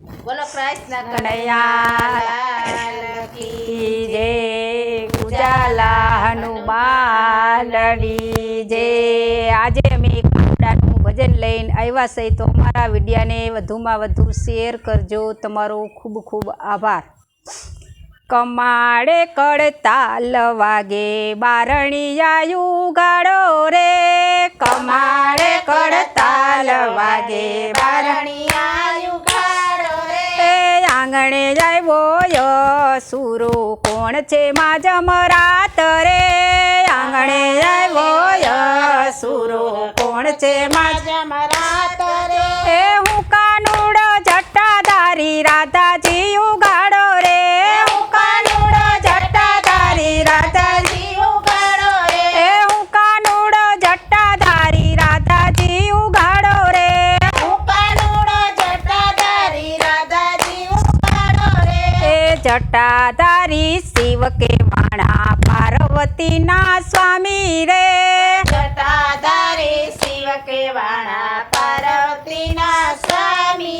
બોલો કૃષ્ણ કનૈયા જય ઉજાલા હનુમાનડી જય. આજે અમે એક ભજન લઈને આવ્યા છે તો અમારા વિડીયાને વધુમાં વધુ શેર કરજો. તમારો ખૂબ ખૂબ આભાર. કમાડે કડતાલ વાગે બારણિયાયું ઉગાડો રે. કમાડે કડતાલ વાગે બારણિયા આંગણે આવ્યો સુરો કોણ છે મા જમરાત રે? આંગણે આવ્યો સુરો કોણ છે મા એ જટાધારી શિવ કે વાણા પાર્વતીના સ્વામી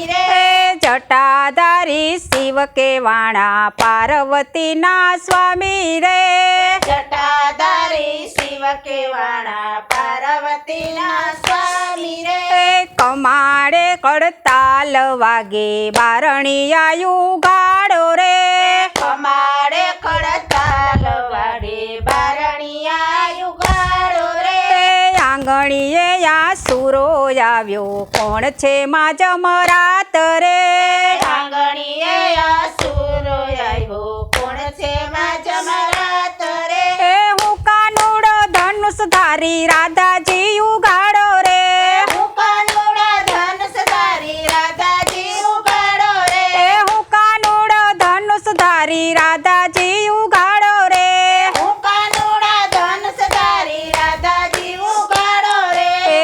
રે. એ જટાધારી શિવ કે વાણા પાર્વતીના સ્વામી રે. જટાધારી શિવ કેવાણા પાર્વતીના સ્વામી રે. કમાડે કડતાલ વાગે બારણી આયુ ગાડો રે. કમાડે કડતાલ વાડે બારણિયા યુગાડો રે. આંગણીએ આ સુરો આવ્યો. કોણ છે મા જમરાત રે? આંગણીએ અસુરો આવ્યો. કોણ છે માં જમરાત રે? એ હું કાનુડો ધનુષ ધારી રાધાજી ઉગાડો રે હું કાનુડા ધનુષ ધારી રાધાજી ઉગાડો રે એ હું કાનુડો ધનુષ ધારી રાધાજી ઉગાડો રે હું કાનુડા ધનુષ ધારી રાધાજી ઉગાડો રે એ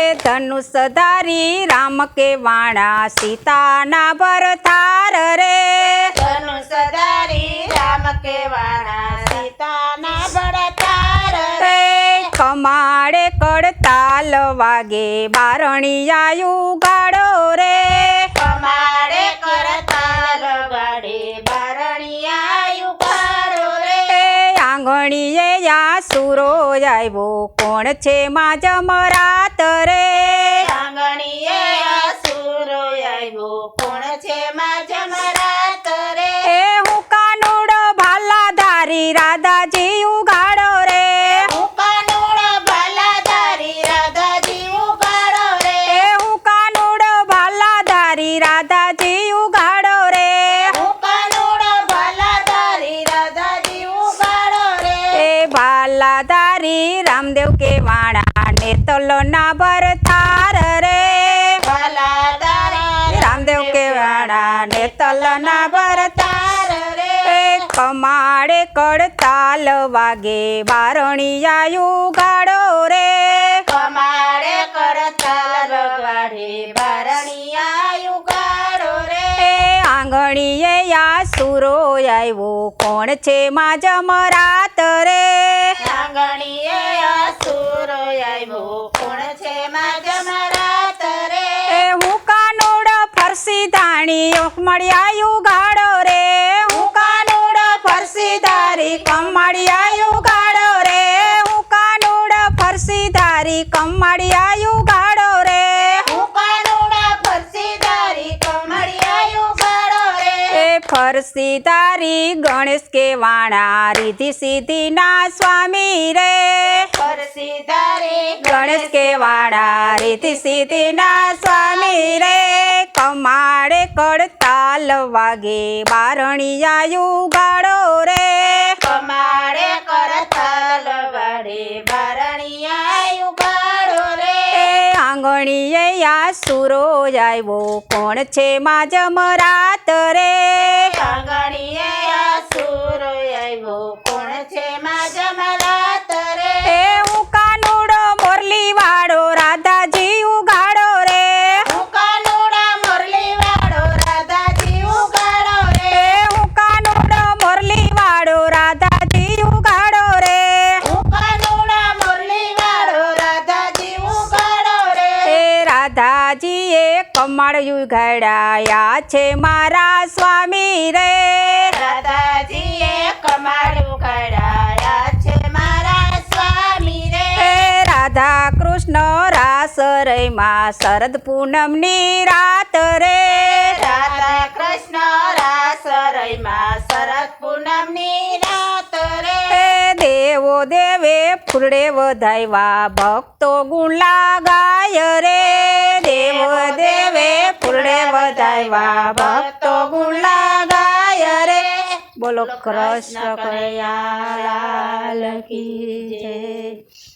ધનુષ ધારી રામ કે વાણા સીતાના ભરથાર રે. ધનુષ ધારી રામ કેવાણા સીતાના બળતાર રે. કમાડે કડતાલ વાગે બારણિયાયું ગાડો રે. કમાડે કડતાલ વાડે બારણી આયુ ગાડો રે આંગણીએ યા સુરો આવ્યો કોણ છે મા જમરાત રે? રાધાજી ઉગાડો રે. રાધાજી ઉગાડો રે. એ રામદેવ કે વાણા ને ભરતાર રે. રામદેવ કે વાણા ને કમાડે કડતાલ વાગે બારણિયાયું ગાડો રે. કમાડે કરતાલ વાગે બારણિયા યુગાડો રે. આંગણીએ યા સુરો આવ્યો કોણ છે મા જમરાત રે? આંગણીએ અસુરો આવ્યો કોણ છે માં જમરાત રે? એ હું કાનોડ ફરસી ધાણી મળ્યાયું ગાડો ધારી આયુ ગાડો રે. ફરસી ધારી કમળિયા યુગાડો રે. એ ફરસી ધારી ગણેશ કે વાણા રીધિ સીધી ના સ્વામી રે. ફરસી તારી ગણેશ કે વાડા રીતિ સિદ્ધિ ના સ્વામી રે. કમાડે કડતાલ વાગે બારણિયાયું ગાડો રે. કમાડે યુગાડો રે એ આંગણીએ આ સુરો આવ્યો. કોણ છે મા જમરાત રે? ગણીએ આ આવ્યો રે યુગાડ્યા કમાયા છે મારા સ્વામી રે. રાધાજીએ કમાડું ઘડાયા છે મારા સ્વામી રે. રાધા કૃષ્ણ રાસ રયમાં શરદ પૂનમની રાત રે. રાધા કૃષ્ણ રાસ રયમાં શરદ પૂનમની રાત રે. દેવો દેવે ફૂલડે વધાયવા ભક્તો ગુણ ગાય રે. દેવો ફૂલડે વધાવ્યા ભક્તો ગુણ ગાય રે. બોલો કૃષ્ણ કયા લાલ કી જય.